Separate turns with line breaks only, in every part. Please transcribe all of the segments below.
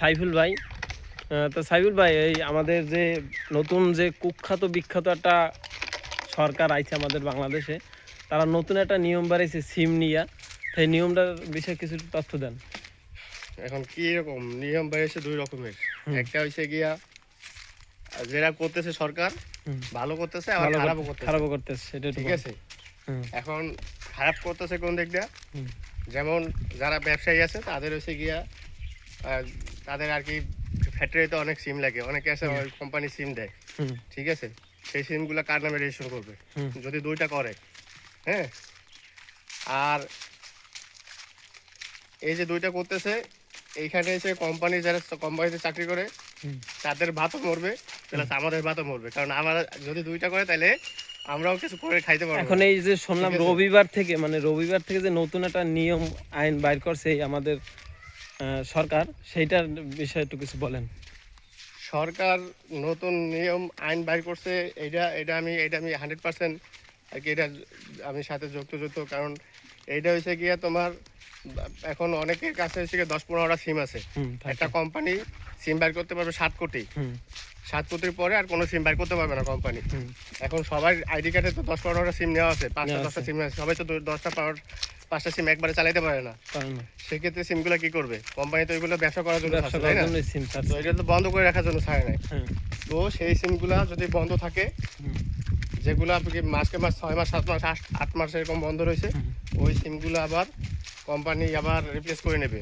সাইফুল ভাই। তো সাইফুল ভাই এই আমাদের যে নতুন যে কুখ্যাত বিখ্যাত একটা সরকার আইছে আমাদের বাংলাদেশে তারা নতুন একটা নিয়ম বাড়াইছে সিম নিয়া। সেই নিয়মটার বিষয়ে কিছু তথ্য দেন।
এখন কি রকম? নিয়ম বেরিয়েছে দুই রকমের। একটা হচ্ছে গিয়া যেটা করতেছে সরকার ভালো করতেছে আবার খারাপও করতেছে।
খারাপও করতেছে সেটা
ঠিক আছে। এখন খারাপ করতেছে কোন দিক দিয়ে? যেমন যারা ব্যবসায়ী আছে তাদের হচ্ছে গিয়া তাদের আর কি ফ্যাক্টরিতে অনেক সিম লাগে। অনেকে আছে কোম্পানি সিম দেয়। ঠিক আছে? সেই সিমগুলো কার নামে রেজিস্ট্রেশন করবে? যদি দুইটা করে হ্যাঁ? আর এই যে দুইটা করতেছে এইখানে এসে কোম্পানি যারা কোম্পানিতে চাকরি করে তাদের ভাতও মরবে প্লাস আমাদের ভাতও মরবে। কারণ আমরা যদি দুইটা করে তাহলে আমরাও কিছু করে খাইতে পারব।
এখন এই যে শুনলাম রবিবার থেকে মানে রবিবার থেকে যে নতুন একটা নিয়ম আইন বাইর করছে আমাদের সরকার সেইটার বিষয়ে একটু কিছু বলেন।
সরকার নতুন নিয়ম আইন বাইর করছে এটা এটা আমি এটা আমি হান্ড্রেড পার্সেন্ট আর কি এটা আমি সাথে যুক্ত যুক্ত কারণ এইটা হচ্ছে গিয়ে তোমার এখন অনেকের কাছে হচ্ছে গিয়ে দশ পনেরোটা সিম আছে। একটা কোম্পানি সিম বাইর করতে পারবে সাত কোটি। সাত কোটির পরে আর কোনো সিম বাইর করতে পারবে না কোম্পানি এখন সবার আইডি কার্ডে তো দশ পনেরোটা সিম নেওয়া আছে পাঁচটা দশটা সিম আছে সবাই তো দশটা পাওয়ার পাঁচটা সিম একবারে চালাইতে পারে না। সেক্ষেত্রে সিমগুলো কি করবে? কোম্পানি তো এগুলো ব্যবসা করার জন্য তাই না?
সিম
তো এটা তো বন্ধ করে রাখার জন্য ছাড়ে নাই।
হ্যাঁ,
তো সেই সিমগুলা যদি বন্ধ থাকে যেগুলো আপনি মাসকে মাস ছয় মাস সাত মাস আট- আট মাস এরকম বন্ধ রয়েছে ওই সিমগুলো আবার কোম্পানি আবার রিপ্লেস করে নেবে।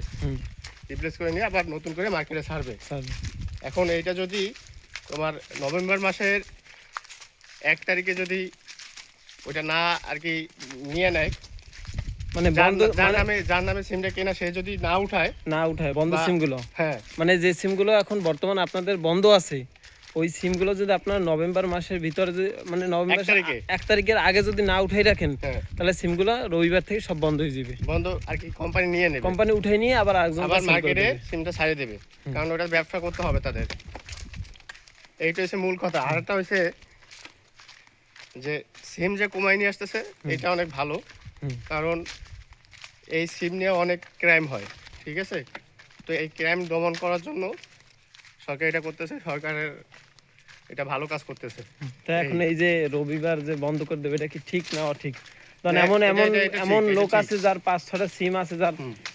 রিপ্লেস করে নিয়ে আবার নতুন করে মার্কেটে ছাড়বে। এখন এইটা যদি তোমার নভেম্বর মাসের এক তারিখে যদি ওইটা না আর কি নিয়ে নেয়
মানে
যার
বন্ধ
যার
মানে
নামে যার নামে সিমটা কেনা সে যদি না উঠায়
না উঠায় বন্ধ সিমগুলো
হ্যাঁ।
মানে যে সিমগুলো এখন বর্তমানে আপনাদের বন্ধ আছে ওই সিমগুলো যদি আপনার নভেম্বর মাসের ভিতরে মানে নভেম্বর
এক তারিখে?
এক তারিখের আগে যদি না উঠাই রাখেন
হ্যাঁ।
তাহলে সিমগুলো রবিবার থেকে সব বন্ধ হয়ে যাবে।
বন্ধ আর কি কোম্পানি নিয়ে নেবে।
কোম্পানি উঠাই নিয়ে আবার একজন
আবার মার্কেটে সিমটা ছাড়িয়ে দেবে। কারণ ওটা ব্যবসা করতে হবে তাদের। এইটা হচ্ছে মূল কথা। আর একটা হচ্ছে যে সিম যে কমাই নিয়ে আসতেছে এটা অনেক ভালো। কারণ এই সিম নিয়ে অনেক ক্রাইম হয় ঠিক আছে? তো এই ক্রাইম দমন করার জন্য সরকার এটা করতেছে সরকারের এটা ভালো কাজ করতেছে।
তা এখন এই যে রবিবার যে বন্ধ করে দেবে এটা কি ঠিক না অঠিক? কারণ এমন এমন এমন লোক আছে যার পাঁচ ছটা সিম আছে যার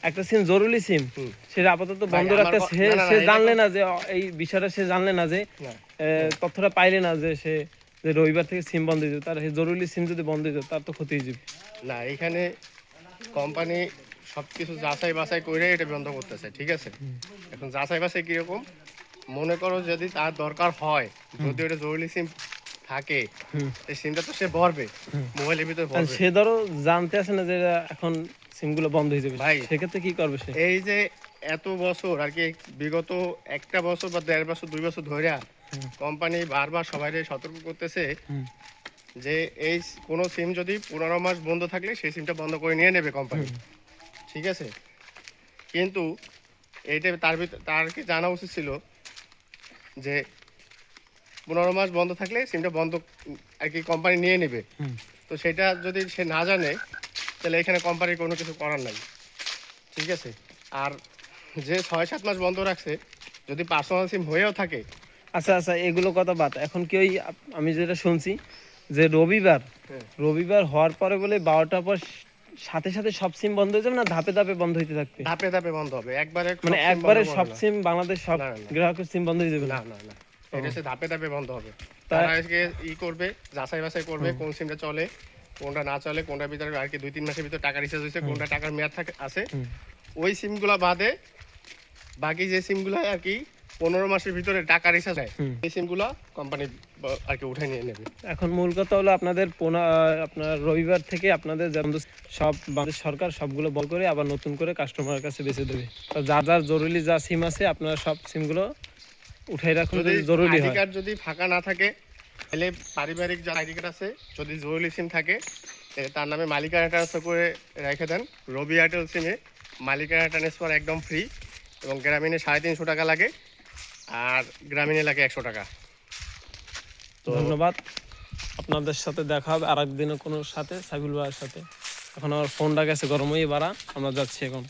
একটা সিম জরুরি সিম। সেটা আপাতত বন্ধ রাখতে সে সে জানলে না যে এই বিষয়টা সে জানলে না যে তথ্যটা পাইলে না যে সে যে রবিবার থেকে সিম বন্ধ হয়ে যাবে তার জরুরি সিম যদি বন্ধ হয়ে যাবে তার তো ক্ষতি হয়ে যাবে।
না এখানে কোম্পানি সব কিছু যাচাই বাছাই করে এটা বন্ধ করতেছে ঠিক আছে? এখন যাচাই বাছাই কীরকম? মনে করো যদি তার দরকার হয় যদি ওটা জরুরি সিম থাকে। এই সিমটা তো সে ভরবে মোবাইলের ভিতরে ভরবে।
সে ধরো জানতে আসে না যে এখন সিমগুলো বন্ধ হয়ে যাবে
ভাই।
সেক্ষেত্রে কি করবে সে?
এই যে এত বছর আর কি বিগত একটা বছর বা দেড় বছর দুই বছর ধরে কোম্পানি বারবার সবাই সতর্ক করতেছে যে এই কোনো সিম যদি পনেরো মাস বন্ধ থাকলে সেই সিমটা বন্ধ করে নিয়ে নেবে কোম্পানি ঠিক আছে? কিন্তু এইটা তার ভিতর তার কি জানা উচিত ছিল যে পনেরো মাস বন্ধ থাকলে সিমটা বন্ধ আর কি কোম্পানি নিয়ে নেবে। তো সেটা যদি সে না জানে তাহলে এখানে কোম্পানির কোনো কিছু করার নাই। ঠিক আছে? আর যে ছয় সাত মাস বন্ধ রাখছে যদি পার্সোনাল সিম হয়েও থাকে।
আচ্ছা আচ্ছা এগুলো কথা বাদ। এখন কি ওই আমি যেটা শুনছি যে রবিবার
হ্যাঁ।
রবিবার হওয়ার পরে বলে বারোটার পর সাথে সাথে সব সিম বন্ধ হয়ে যাবে না ধাপে ধাপে বন্ধ হইতে থাকবে?
ধাপে ধাপে বন্ধ হবে। একবারে
মানে একবারে সব সিম বাংলাদেশ সব। গ্রাহকের সিম বন্ধ হয়ে যাবে না?
না না এটা হচ্ছে ধাপে ধাপে বন্ধ হবে। তারা আজকে ই করবে যাচাই বাছাই করবে কোন সিমটা চলে কোনটা না চলে কোনটার ভিতরে আর কি দুই তিন মাসের ভিতরে টাকা রিচার্জ হয়েছে কোনটা টাকার মেয়াদ থাকে আছে। ওই সিমগুলো বাদে বাকি যে সিমগুলো আর কি পনেরো মাসের ভিতরে টাকা রিচার্জ হয়। এই সিমগুলো কোম্পানি আর কি উঠে নিয়ে নেবে।
এখন মূল কথা হলো আপনাদের আপনার রবিবার থেকে আপনাদের যেমন সব বাংলাদেশ সরকার সবগুলো বল করে আবার নতুন করে কাস্টমারের কাছে বেঁচে দেবে। তো যার যার জরুরি যা সিম আছে আপনারা সব সিমগুলো উঠাই রাখুন জরুরি হয়।
যদি ফাঁকা না থাকে তাহলে পারিবারিক যা আইডি কার্ড আছে যদি জরুরি সিম থাকে তার নামে মালিকানা ট্রান্সফার করে রেখে দেন। রবি এয়ারটেল সিমে মালিকানা ট্রান্সফার একদম ফ্রি এবং গ্রামীণে সাড়ে তিনশো টাকা লাগে আর গ্রামীণে লাগে একশো টাকা। তো
ধন্যবাদ। আপনাদের সাথে দেখা হবে আর একদিনও কোনো সাথে সাইবুল ভাইয়ের সাথে। এখন আমার ফোনটা গেছে গরমই বাড়া, আমরা যাচ্ছি এখন।